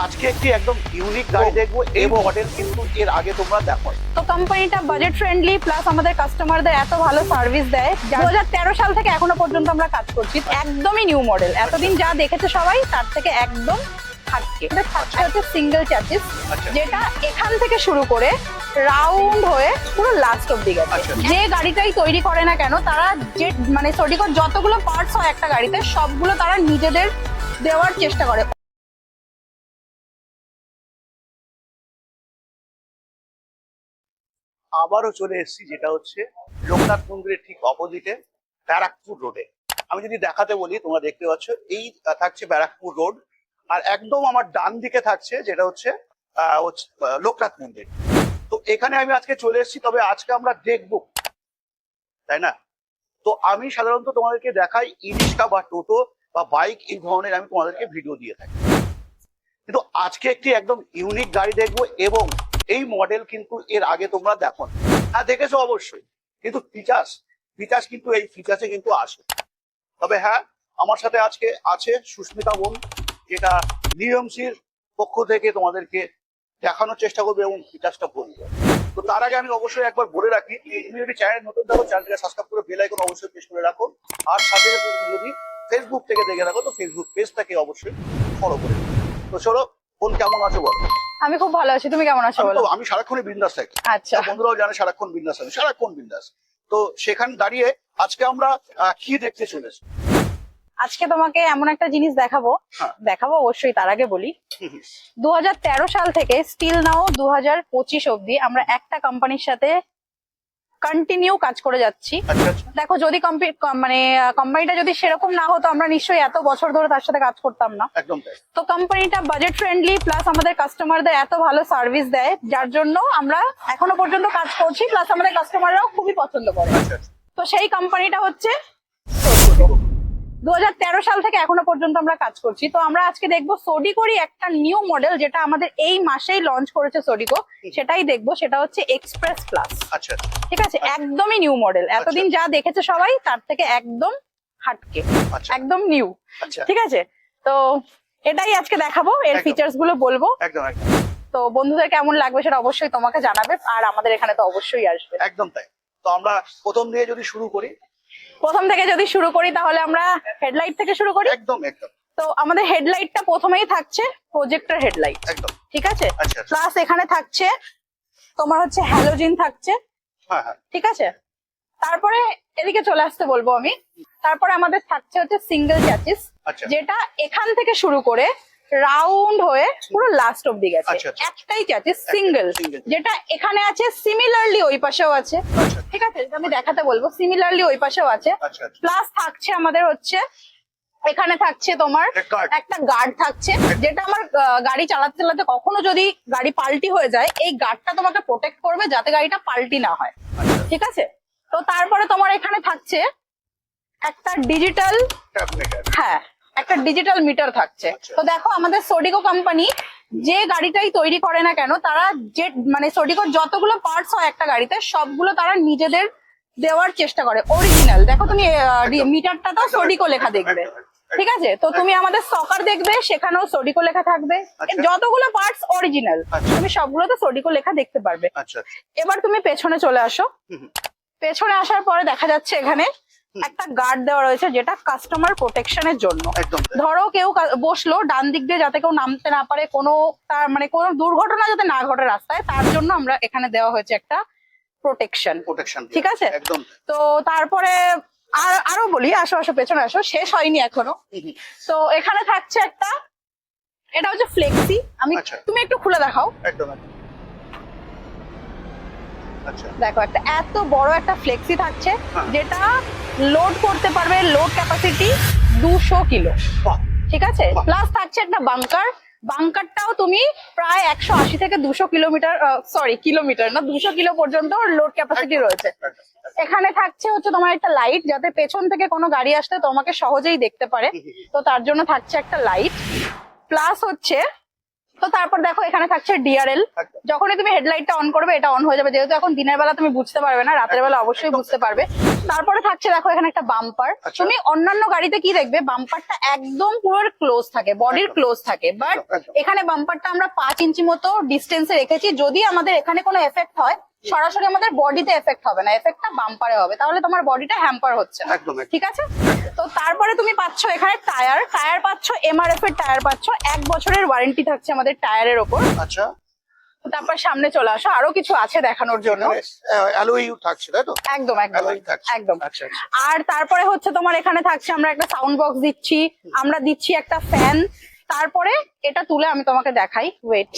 আজকে একটি একদম ইউনিক গাড়ি দেখব। এই মডেল কিন্তু এর আগে তোমরা দেখো। তো কোম্পানিটা বাজেট ফ্রেন্ডলি প্লাস আমাদের কাস্টমারদের এত ভালো সার্ভিস দেয়। দু হাজার তেরো সাল থেকে এখনও পর্যন্ত আমরা কাজ করছি। একদমই নিউ মডেল এতদিন যা দেখেছে সবাই তার থেকে একদম হাটকে এটা থাকছে হচ্ছে সিঙ্গেল চ্যাসিস। যেটা এখান থেকে শুরু করে রাউন্ড হয়ে পুরো লাস্ট অব্দি গেছে। আচ্ছা। যে গাড়িটাই তৈরি করে না কেন তারা যে মানে সরিকর যতগুলো পার্টস হয় একটা গাড়িতে সবগুলো তারা নিজেদের দেওয়ার চেষ্টা করে। আবারও চলে এসেছি, যেটা হচ্ছে লোকনাথ মন্দিরের ঠিক অপোজিটে ব্যারাকপুর রোডে আমি যদি দেখাতে বলি, তোমরা দেখতে পাচ্ছ, এই থাকছে ব্যারাকপুর রোড আর একদম আমার ডান দিকে থাকছে, যেটা হচ্ছে লোকনাথ মন্দির। তো এখানে আমি আজকে চলে এসেছি, তবে আজকে আমরা দেখব, তাই না? তো আমি সাধারণত তোমাদেরকে দেখাই ই রিক্সা বা টোটো বা বাইক, এই ধরনের আমি তোমাদেরকে ভিডিও দিয়ে থাকি। কিন্তু আজকে একটি একদম ইউনিক গাড়ি দেখব এবং এই মডেল কিন্তু এর আগে তোমরা দেখো। হ্যাঁ দেখেছ অবশ্যই। কিন্তু ফিচার্স ফিচার্স কিন্তু এই ফিচার্সে কিন্তু আসে তবে হ্যাঁ আমার সাথে আজকে আছে সুস্মিতা বোন, যেটা নিয়মসির পক্ষ থেকে তোমাদেরকে দেখানোর চেষ্টা করবে এবং ফিচার্সটা বলবে। তো তার আগে আমি অবশ্যই একবার বলে রাখি তুমি যদি চ্যানেল নতুন থাকো চ্যানেলকে সাবস্ক্রাইব করে বেল আইকন অবশ্যই প্রেস করে রাখো। আর সাথে তুমি যদি ফেসবুক থেকে দেখে রাখো তো ফেসবুক পেজটাকে অবশ্যই ফলো করে তো চলো, বোন কেমন আছে বলো? আমি খুব ভালো আছি তুমি কেমন আছো বলো? আমি সারাক্ষণই বিন্দাস থাকি। আচ্ছা। বন্ধুরাও জানে সারাক্ষণ বিন্দাস আমি সারাক্ষণ বিন্দাস। তো সেখানে দাঁড়িয়ে আজকে আমরা কি দেখতে চলেছি আজকে তোমাকে এমন একটা জিনিস দেখাবো। হ্যাঁ। দেখাবো অবশ্যই তার আগে বলি। দু হাজার তেরো সাল থেকে স্টিল নাও দু হাজার পঁচিশ অব্দি আমরা একটা কোম্পানির সাথে কন্টিনিউ কাজ করে যাচ্ছি। আচ্ছা আচ্ছা। দেখো যদি মানে কোম্পানিটা যদি সেরকম না হতো আমরা নিশ্চয়ই এত বছর ধরে তার সাথে কাজ করতাম না। তো কোম্পানিটা বাজেট ফ্রেন্ডলি প্লাস আমাদের কাস্টমারদের এত ভালো সার্ভিস দেয় যার জন্য আমরা এখনও পর্যন্ত কাজ করছি প্লাস আমাদের কাস্টমাররাও খুবই পছন্দ করে। আচ্ছা তো সেই কোম্পানিটা হচ্ছে দুহাজার তেরো সাল থেকে এখনও পর্যন্ত আমরা কাজ করছি। তো আমরা আজকে দেখব সোডিকোরই একটা নিউ মডেল যেটা আমাদের এই মাসেই লঞ্চ করেছে সোডিকো সেটাই দেখব সেটা হচ্ছে এক্সপ্রেস প্লাস আচ্ছা। ঠিক আছে? একদমই নিউ মডেল এতদিন যা দেখেছে সবাই তার থেকে একদম হাটকে। আচ্ছা। একদম নিউ আচ্ছা। ঠিক আছে? তো এটাই আজকে দেখাবো এর ফিচার্সগুলো বলব। একদম একদম। তো বন্ধুদের কেমন লাগবে সেটা অবশ্যই তোমাকে জানাবে আর আমাদের এখানে তো অবশ্যই আসবে। একদম তাই। তো আমরা প্রথম দিয়ে যদি শুরু করি প্রথম থেকে যদি শুরু করি তাহলে আমরা হেডলাইট থেকে শুরু করি? একদম একদম। তো আমাদের হেডলাইটটা প্রথমেই থাকছে প্রজেক্টর হেডলাইট একদম। ঠিক আছে? আচ্ছা আচ্ছা। প্লাস এখানে থাকছে তোমার হচ্ছে হ্যালোজিন থাকছে। হ্যাঁ হ্যাঁ। ঠিক আছে? তারপরে এদিকে চলে আসতে বলব আমি। তারপরে আমাদের থাকছে হচ্ছে সিঙ্গেল চ্যাচিস আচ্ছা। যেটা এখান থেকে শুরু করে রাউন্ড হয়ে পুরো লাস্ট অব্দি গেছে। আচ্ছা, আচ্ছা। একটাই চ্যাচিস সিঙ্গেল যেটা এখানে আছে সিমিলারলি ওই পাশেও আছে। আচ্ছা ঠিক আছে? আমি দেখাতে বলব। সিমিলারলি ওই পাশেও আছে। প্লাস থাকছে আমাদের হচ্ছে এখানে থাকছে তোমার একটা গার্ড থাকছে যেটা আমার গাড়ি চালাতে চালাতে কখনো যদি গাড়ি পাল্টি হয়ে যায় এই গার্ডটা তোমাকে প্রোটেক্ট করবে যাতে গাড়িটা পাল্টি না হয়। ঠিক আছে? তো তারপরে তোমার এখানে থাকছে একটা ডিজিটাল হ্যাঁ। একটা ডিজিটাল মিটার থাকছে আচ্ছা। তো দেখো আমাদের সোডিকো কোম্পানি যে গাড়িটাই তৈরি করে না কেন তারা যে মানে সোডিকোর যতগুলো পার্টস হয় একটা গাড়িতে সবগুলো তারা নিজেদের দেওয়ার চেষ্টা করে অরিজিনাল দেখো তুমি। মিটারটা তো সোডিকো লেখা দেখবে। ঠিক আছে তো তুমি আমাদের সকার দেখবে সেখানেও সোডিকো লেখা থাকবে আচ্ছা। যতগুলো পার্টস অরিজিনাল আচ্ছা। তুমি সবগুলোতে সোডিকো লেখা দেখতে পারবে এবার তুমি পেছনে চলে আসো। পেছনে আসার পরে দেখা যাচ্ছে এখানে একটা গার্ড দেওয়া রয়েছে যেটা কাস্টমার প্রোটেকশনের জন্য। ধরো কেউ বসল ডান দিক দিয়ে যাতে কেউ নামতে না পারে কোনো তার মানে কোনো দুর্ঘটনা যাতে না ঘটে রাস্তায় তার জন্য আমরা এখানে দেওয়া হয়েছে একটা প্রোটেকশন প্রোটেকশন ঠিক আছে? একদম। তো তারপরে আর আরও বলি আসো আসো পেছনে আসো শেষ হয়নি এখনও। তো এখানে থাকছে একটা এটা হচ্ছে ফ্লেক্সি আমি আচ্ছা। তুমি একটু খুলে দেখাও। একদম একদম। আচ্ছা। দেখো একটা এত বড় একটা ফ্লেক্সি থাকছে হ্যাঁ। যেটা লোড করতে পারবে লোড ক্যাপাসিটি দুশো কিলো ঠিক আছে? প্লাস থাকছে একটা বাংকার বাংকারটাও তুমি প্রায় একশো আশি থেকে দুশো কিলোমিটার সরি কিলোমিটার না দুশো কিলো পর্যন্ত লোড ক্যাপাসিটি রয়েছে। এখানে থাকছে হচ্ছে তোমার একটা লাইট যাতে পেছন থেকে কোনো গাড়ি আসতে তোমাকে সহজেই দেখতে পারে। তো তার জন্য থাকছে একটা লাইট প্লাস হচ্ছে তো তারপর দেখো এখানে থাকছে ডিআরএল। যখনই তুমি হেডলাইটটা অন করবে এটা অন হয়ে যাবে। যেহেতু এখন দিনের বেলা তুমি বুঝতে পারবে না রাতের বেলা অবশ্যই বুঝতে পারবে। তারপরে থাকছে দেখো এখানে একটা বাম্পার আচ্ছা। তুমি অন্যান্য গাড়িতে কি দেখবে? বাম্পারটা একদম পুরো ক্লোজ থাকে বডির ক্লোজ থাকে। বাট। এখানে বাম্পারটা আমরা পাঁচ ইঞ্চি মতো ডিস্টেন্সে রেখেছি। যদি আমাদের এখানে কোনো এফেক্ট হয় সরাসরি আমাদের বডিতে এফেক্ট হবে না এফেক্টটা বাম্পারে হবে। তাহলে তোমার বডিটা হ্যাম্পার হচ্ছে না। ঠিক আছে? তো তারপরে তুমি পাচ্ছ এখানে টায়ার টায়ার পাচ্ছ এমআরএফ এর টায়ার পাচ্ছ। এক বছরের ওয়ারেন্টি থাকছে আমাদের টায়ারের ওপর। আচ্ছা। তো তারপর সামনে চলে আসো। আরও কিছু আছে দেখানোর জন্য। একদম একদম একদম। আচ্ছা আচ্ছা। আর তারপরে হচ্ছে তোমার এখানে থাকছে আমরা একটা সাউন্ড বক্স দিচ্ছি। আমরা দিচ্ছি একটা ফ্যান তারপরে এটা তুলে আমি তোমাকে দেখাই। ওয়েট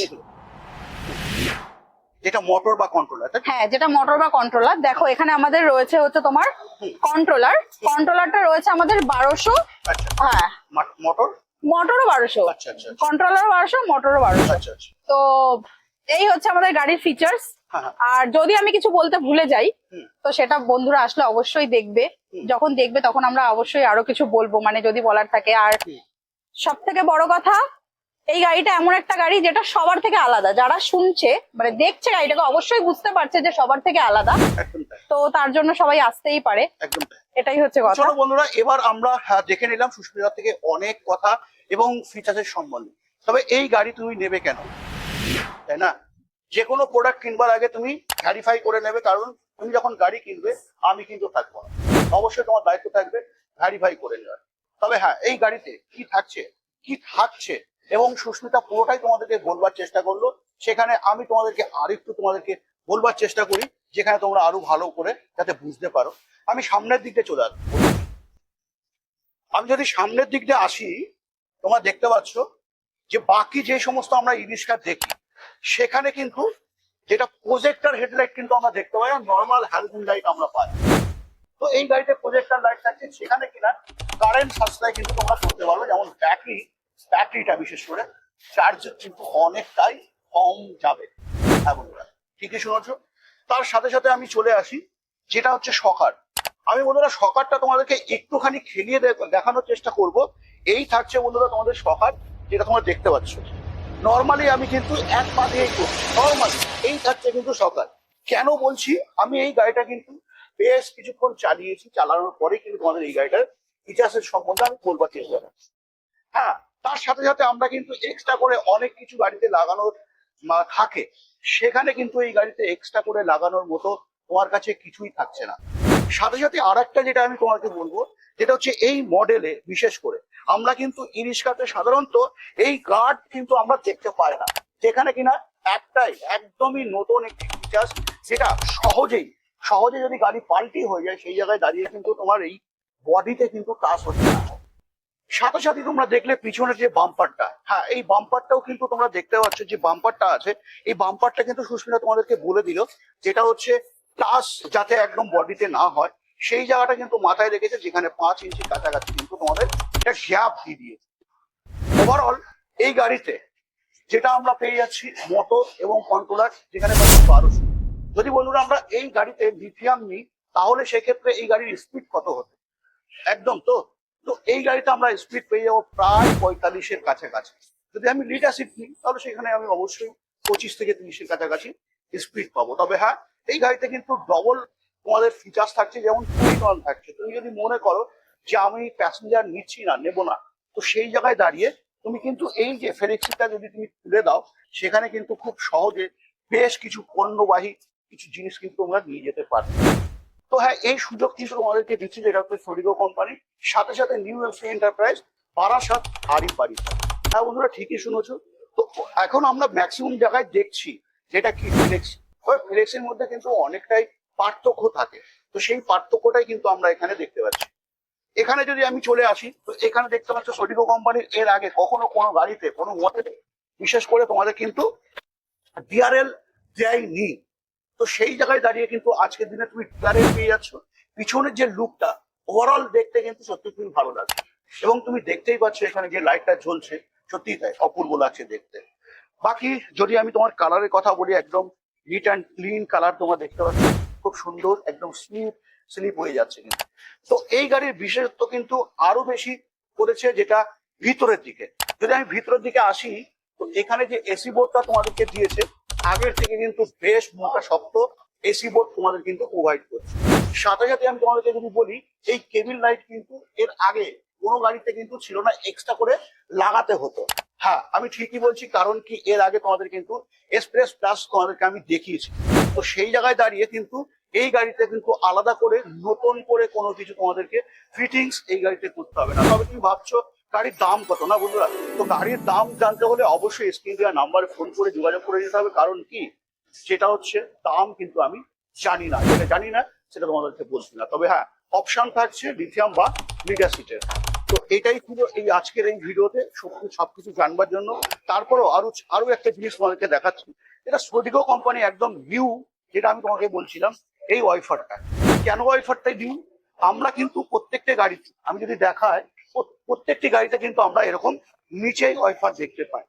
এটা মোটর বা কন্ট্রোলার হ্যাঁ যেটা মোটর বা কন্ট্রোলার দেখো এখানে আমাদের রয়েছে হচ্ছে তোমার কন্ট্রোলার কন্ট্রোলারটা রয়েছে আমাদের বারোশো। আচ্ছা। হ্যাঁ। মোটর মোটরও বারোশো। আচ্ছা আচ্ছা আচ্ছা। কন্ট্রোলার বারোশো মোটরও বারোশো। তো এই হচ্ছে আমাদের গাড়ির ফিচার্স হ্যাঁ, হ্যাঁ। আর যদি আমি কিছু বলতে ভুলে যাই। তো সেটা বন্ধুরা আসলে অবশ্যই দেখবে। যখন দেখবে তখন আমরা অবশ্যই আরও কিছু বলব। মানে যদি বলার থাকে। আর সব থেকে বড় কথা এই গাড়িটা এমন একটা গাড়ি যেটা সবার থেকে আলাদা। যারা শুনছে মানে দেখছে গাড়িটাকে অবশ্যই বুঝতে পারছে যে সবার থেকে আলাদা। তো তার জন্য সবাই আসতেই পারে। এটাই হচ্ছে কথা। চলো বন্ধুরা এবার আমরা হ্যাঁ, দেখে নিলাম সুস্মিতা থেকে অনেক কথা এবং ফিচার্সের সম্বন্ধে। তবে এই গাড়ি তুমি নেবে কেন? তাই না? যে কোনো প্রোডাক্ট কিনবার আগে তুমি ভ্যারিফাই করে নেবে কারণ তুমি যখন গাড়ি কিনবে আমি কিন্তু থাকব না। অবশ্যই তোমার দায়িত্ব থাকবে ভ্যারিফাই করে নেওয়ার। তবে হ্যাঁ এই গাড়িতে কি থাকছে? কি থাকছে? এবং সুস্মিতা পুরোটাই তোমাদেরকে বলবার চেষ্টা করল। সেখানে আমি তোমাদেরকে আরেকটু তোমাদেরকে বলবার চেষ্টা করি, যেখানে তোমরা আরও ভালো করে যাতে বুঝতে পারো। আমি সামনের দিকে চলে আসব। আমি যদি সামনের দিক দিয়ে আসি, তোমরা দেখতে পাচ্ছ যে বাকি যে সমস্ত আমরা ইরিশকার দেখি, সেখানে কিন্তু যেটা প্রজেক্টার হেডলাইট কিন্তু আমরা দেখতে পাই, আর নর্মাল হ্যালোজেন লাইট আমরা পাই। তো এই গাড়িতে প্রজেক্টর লাইট থাকছে সেখানে কিনা কারেন্ট সাশ্রয় কিন্তু তোমরা করতে পারবে যেমন ব্যাটারি ব্যাটারিটা, বিশেষ করে চার্জ কিন্তু অনেকটাই কম যাবে। হ্যাঁ বন্ধুরা, ঠিকই শুনেছ। তার সাথে সাথে আমি চলে আসি, যেটা হচ্ছে সকার। আমি বন্ধুরা, সকারটা তোমাদেরকে একটুখানি খেলিয়ে দেখানোর চেষ্টা করব। এই থাকছে বন্ধুরা তোমাদের সকার, যেটা তোমরা দেখতে পাচ্ছ। নর্মালি আমি কিন্তু এক পা দিয়েই করছি। নর্মালি এই থাকছে কিন্তু সকার। কেন বলছি? আমি এই গাড়িটা কিন্তু বেশ কিছুক্ষণ চালিয়েছি, চালানোর পরে কিন্তু তোমাদের এই গাড়িটার ইতিহাসের সম্বন্ধে আমি বলবার চেষ্টা হ্যাঁ তার সাথে সাথে আমরা কিন্তু এক্সট্রা করে অনেক কিছু গাড়িতে লাগানোর থাকে। সেখানে কিন্তু এই গাড়িতে এক্সট্রা করে লাগানোর মতো তোমার কাছে কিছুই থাকছে না। সাথে সাথে আর একটা যেটা আমি তোমাকে বলব, যেটা হচ্ছে এই মডেলে বিশেষ করে আমরা কিন্তু ইরিশকাতে সাধারণত এই গার্ড কিন্তু আমরা দেখতে পাই না। যেখানে কিনা একটাই, একদমই নতুন একটি ফিচার্স যেটা সহজেই, সহজে যদি গাড়ি পাল্টি হয়ে যায়, সেই জায়গায় দাঁড়িয়ে কিন্তু তোমার এই বডিতে কিন্তু টাচ হচ্ছে না। সাথে সাথে তোমরা দেখলে পিছনের যে বাম্পারটা হ্যাঁ এই বাম্পারটাও কিন্তু তোমরা দেখতে পাচ্ছ যে বাম্পারটা আছে। এই বাম্পারটা কিন্তু সুস্মিতা তোমাদেরকে বলে দিল, যেটা হচ্ছে টাচ যাতে একদম বডিতে না হয়, সেই জায়গাটা কিন্তু মাথায় রেখেছে, যেখানে পাঁচ ইঞ্চি কাছাকাছি কিন্তু তোমাদের একটা গ্যাপ দিয়ে দিয়েছে। ওভারঅল এই গাড়িতে যেটা আমরা পেয়ে যাচ্ছি মোটর এবং কন্ট্রোলার যেখানে পাচ্ছি বারোশো। যদি বন্ধুরা আমরা এই গাড়িতে লিথিয়াম নিই, তাহলে সেক্ষেত্রে এই গাড়ির স্পিড কত হতে? একদম তো? তো এই গাড়িটা আমরা স্পিড পেয়ে যাব প্রায় পঁয়তাল্লিশের কাছাকাছি। যদি আমি লিড অ্যাসিড নিই, তাহলে সেখানে আমি অবশ্যই পঁচিশ থেকে তিরিশের কাছাকাছি স্পিড পাবো। তবে হ্যাঁ এই গাড়িতে কিন্তু ডবল তোমাদের ফিচার্স থাকছে, যেমন টুইন থাকছে। তুমি যদি মনে করো যে আমি প্যাসেঞ্জার নিচ্ছি না, নেব না, তো সেই জায়গায় দাঁড়িয়ে তুমি কিন্তু এই যে ফেরিক্সিটা যদি তুমি তুলে দাও, সেখানে কিন্তু খুব সহজে বেশ কিছু পণ্যবাহী কিছু জিনিস কিন্তু তোমরা নিয়ে যেতে পারবে। তো হ্যাঁ এই সুযোগ কিন্তু তোমাদেরকে দিচ্ছে যেটা হচ্ছে সরিগো কোম্পানি সাথে সাথে নিউ এলসি এন্টারপ্রাইজ বারাসাত হাড়ি বাড়ি হ্যাঁ বন্ধুরা, ঠিকই শুনেছো। তো এখন আমরা ম্যাক্সিমাম জায়গায় দেখছি যেটা কি ফ্লেক্স ওই ফ্লেক্সের মধ্যে কিন্তু অনেকটাই পার্থক্য থাকে। তো সেই পার্থক্যটাই কিন্তু আমরা এখানে দেখতে পাচ্ছি। এখানে যদি আমি চলে আসি, তো এখানে দেখতে পাচ্ছ সরিগো কোম্পানির এর আগে কখনো কোনো গাড়িতে, কোনো মতে, বিশেষ করে তোমাদের কিন্তু ডিআরএল দেয়নি। তো সেই জায়গায় দাঁড়িয়ে কিন্তু আজকের দিনে তুমি ডিআরএল পেয়ে যাচ্ছ। পিছনের যে লুকটা ওভারঅল দেখতে কিন্তু সত্যি খুবই ভালো লাগছে। এবং তুমি দেখতেই পাচ্ছ এখানে যে লাইটটা জ্বলছে, সত্যিই তাই, অপূর্ব লাগছে দেখতে। বাকি যদি আমি তোমার কালারের কথা বলি, একদম নিট অ্যান্ড ক্লিন কালার তোমার দেখতে পাচ্ছ। খুব সুন্দর, একদম স্লিপ স্লিপ হয়ে যাচ্ছে কিন্তু। তো এই গাড়ির বিশেষত্ব কিন্তু আরও বেশি করেছে যেটা ভিতরের দিকে। যদি আমি ভিতরের দিকে আসি, তো এখানে যে এসি বোর্ডটা তোমাদেরকে দিয়েছে আগের থেকে কিন্তু বেশ মোটা, শক্ত এসি বোর্ড তোমাদের কিন্তু প্রোভাইড করছে। সাথে সাথে আমি তোমাদেরকে যদি বলি, এই কেবিল লাইট কিন্তু এর আগে কোনো গাড়িতে কিন্তু ছিল না এক্সট্রা করে লাগাতে হতো। হ্যাঁ আমি ঠিকই বলছি, কারণ কি এর আগে তোমাদের কিন্তু এক্সপ্রেস প্লাস তোমাদেরকে আমি দেখিয়েছি। তো সেই জায়গায় দাঁড়িয়ে কিন্তু এই গাড়িতে কিন্তু আলাদা করে নতুন করে কোনো কিছু তোমাদেরকে ফিটিংস এই গাড়িতে করতে হবে না। তবে তুমি ভাবছ গাড়ির দাম কত? না বন্ধুরা, তো গাড়ির দাম জানতে হলে অবশ্যই স্ক্রিন দেওয়া নাম্বারে ফোন করে যোগাযোগ করে নিতে হবে। কারণ কি? যেটা হচ্ছে, দাম কিন্তু আমি জানি না। যেটা জানি না, সেটা তোমাদেরকে বলছি না। তবে হ্যাঁ অপশন থাকছে লিথিয়াম বা মিডিয়া সিটের তো এটাই ছিল এই আজকের এই ভিডিওতে। সত্যি সবকিছু জানবার জন্য। তারপরেও আরও আরও একটা জিনিস তোমাদেরকে দেখাচ্ছি। এটা সোডিগো কোম্পানি একদম নিউ যেটা আমি তোমাকে বলছিলাম, এই ওয়াইফারটা। কেন ওয়াইফারটাই নিউ আমরা কিন্তু প্রত্যেকটা গাড়িতে আমি যদি প্রত- প্রত্যেকটি গাড়িতে কিন্তু আমরা এরকম নিচেই ওয়াইফার দেখতে পাই।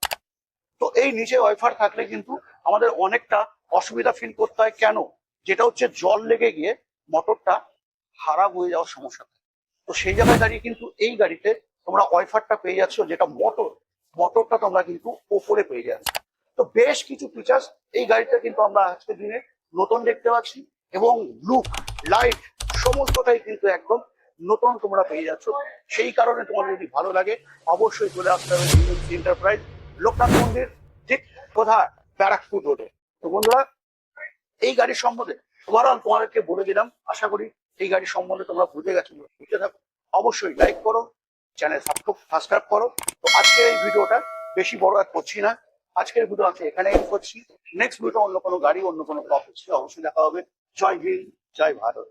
তো এই নিচে ওয়াইফার থাকলে কিন্তু আমাদের অনেকটা অসুবিধা ফিল করতে হয়। কেন? যেটা হচ্ছে জল লেগে গিয়ে মোটরটা খারাপ হয়ে যাওয়ার সমস্যা তো সেই জায়গায় দাঁড়িয়ে কিন্তু এই গাড়িতে তোমরা ওয়াইফারটা পেয়ে যাচ্ছ, যেটা মোটর। মোটরটা তোমরা কিন্তু ওপরে পেয়ে যাচ্ছ। তো বেশ কিছু ফিচার্স এই গাড়িটা কিন্তু আমরা আজকের দিনে নতুন দেখতে পাচ্ছি এবং লুক লাইট সমস্তটাই কিন্তু একদম নতুন তোমরা পেয়ে যাচ্ছ। সেই কারণে তোমাদের যদি ভালো লাগে, অবশ্যই চলে আসতে হবে এন্টারপ্রাইজ লোকনাথ মন্দির, ঠিক কোথায়? ব্যারাকপুর রোডে তো বন্ধুরা, এই গাড়ির সম্বন্ধে ওভারঅল তোমাদেরকে বলে দিলাম। আশা করি এই গাড়ির সম্বন্ধে তোমরা বুঝে গেছো বুঝতে থাকো। অবশ্যই লাইক করো চ্যানেল সাবস্ক্রাইব করো। তো আজকের এই ভিডিওটা বেশি বড় আর করছি না। আজকের ভিডিও আমি এখানে এন্ড করছি। নেক্সট ভিডিও অন্য কোনো গাড়ি, অন্য কোনো টপিক অবশ্যই দেখা হবে। জয় হিন্দ, জয় ভারত।